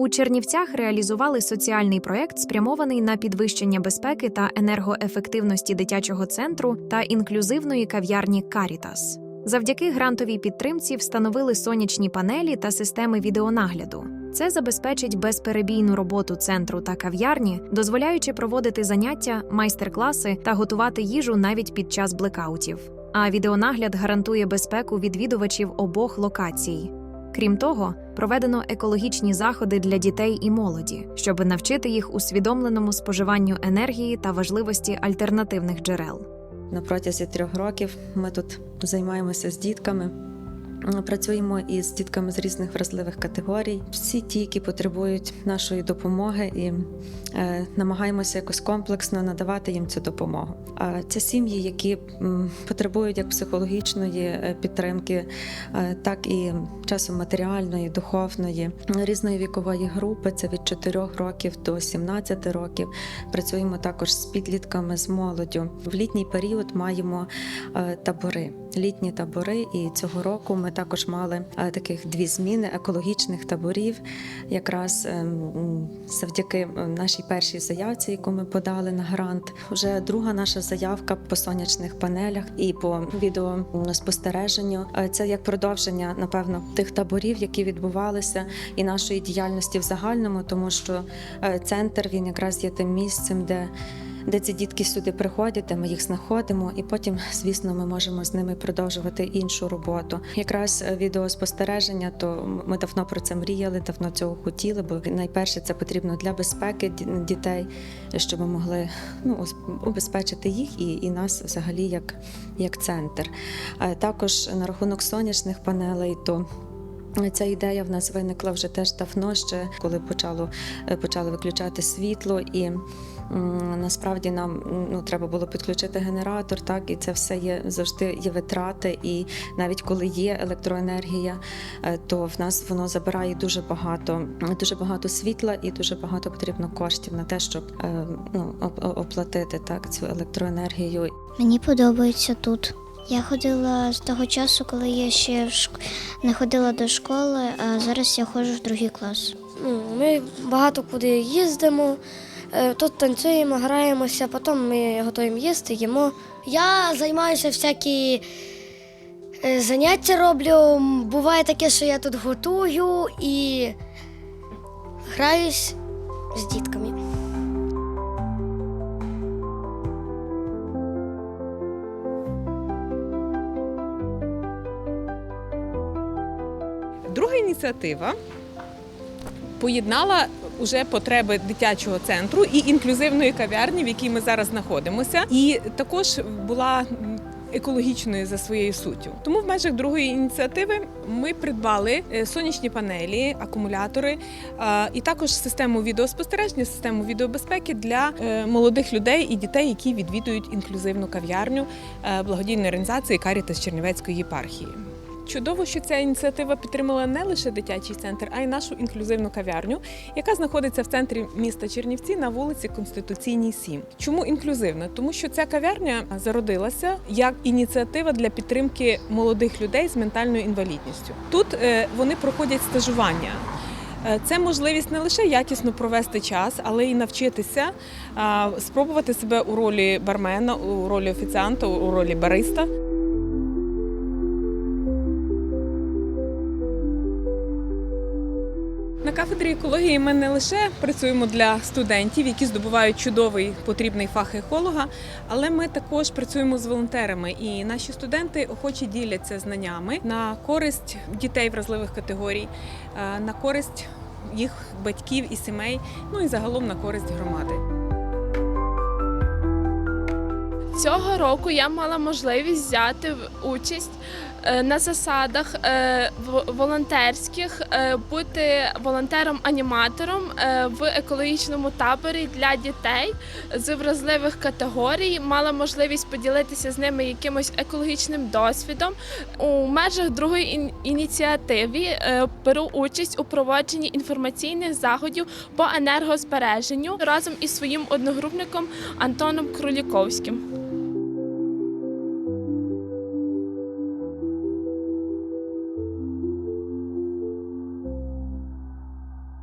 У Чернівцях реалізували соціальний проєкт, спрямований на підвищення безпеки та енергоефективності дитячого центру та інклюзивної кав'ярні Карітас. Завдяки грантовій підтримці встановили сонячні панелі та системи відеонагляду. Це забезпечить безперебійну роботу центру та кав'ярні, дозволяючи проводити заняття, майстер-класи та готувати їжу навіть під час блекаутів. А відеонагляд гарантує безпеку відвідувачів обох локацій. Крім того, проведено екологічні заходи для дітей і молоді, щоб навчити їх усвідомленому споживанню енергії та важливості альтернативних джерел. На протязі трьох років ми тут займаємося з дітками. Працюємо із дітками з різних вразливих категорій, всі ті, які потребують нашої допомоги, і е, намагаємося якось комплексно надавати їм цю допомогу. А це сім'ї, які потребують як психологічної е, підтримки, е, так і часом матеріальної, духовної, різної вікової групи. Це від 4 років до 17 років. Працюємо також з підлітками, з молоддю. В літній період маємо е, табори, літні табори, і цього року ми також мали е, таких дві зміни екологічних таборів, якраз ем, завдяки е, нашій першій заявці, яку ми подали на грант. Вже друга наша заявка по сонячних панелях і по відеоспостереженню. Е, Це як продовження, напевно, тих таборів, які відбувалися, і нашої діяльності в загальному, тому що е, центр він якраз є тим місцем, де де ці дітки сюди приходять, де ми їх знаходимо, і потім, звісно, ми можемо з ними продовжувати іншу роботу. Якраз е, відеоспостереження, то ми давно про це мріяли, давно цього хотіли, бо найперше це потрібно для безпеки дітей, щоб ми могли ну, убезпечити їх і, і нас взагалі як, як центр. Е, Також на рахунок сонячних панелей, то Ця ідея в нас виникла вже теж давно, ще коли почало е, почали виключати світло, і насправді нам ну треба було підключити генератор, так і це все є завжди є витрати. І навіть коли є електроенергія, е, то в нас воно забирає дуже багато, дуже багато світла і дуже багато потрібно коштів на те, щоб е, ну оплатити так цю електроенергію. Мені подобається тут. Я ходила з того часу, коли я ще не ходила до школи, а зараз я ходжу в другий клас. Ну, Ми багато куди їздимо, тут танцюємо, граємося, потім ми готуємо їсти, їмо. Я займаюся всякі е, заняття роблю. Буває таке, що я тут готую і граюсь з дітками. Друга ініціатива поєднала уже потреби дитячого центру і інклюзивної кав'ярні, в якій ми зараз знаходимося, і також була екологічною за своєю суттю. Тому в межах другої ініціативи ми придбали е, сонячні панелі, акумулятори і також систему відеоспостереження, систему відеобезпеки для е, молодих людей і дітей, які відвідують інклюзивну кав'ярню е, благодійної організації Карітас Чернівецької єпархії. Чудово, що ця ініціатива підтримала не лише дитячий центр, а й нашу інклюзивну кав'ярню, яка знаходиться в центрі міста Чернівці на вулиці Конституційній 7. Чому інклюзивна? Тому що ця кав'ярня зародилася як ініціатива для підтримки молодих людей з ментальною інвалідністю. Тут е, вони проходять стажування. Е, Це можливість не лише якісно провести час, але й навчитися спробувати себе у ролі бармена, у ролі офіціанта, у ролі бариста. На кафедрі екології ми не лише працюємо для студентів, які здобувають чудовий потрібний фах еколога, але ми також працюємо з волонтерами. І наші студенти охоче діляться знаннями на користь дітей вразливих категорій, е, на користь їх батьків і сімей, ну і загалом на користь громади. Цього року я мала можливість взяти участь е, на засадах е, волонтерських, е, бути волонтером-аніматором в екологічному таборі для дітей з вразливих категорій. Мала можливість поділитися з ними якимось екологічним досвідом. У межах другої ініціативи беру участь у проводженні інформаційних заходів по енергозбереженню разом із своїм одногрупником Антоном Кроліковським.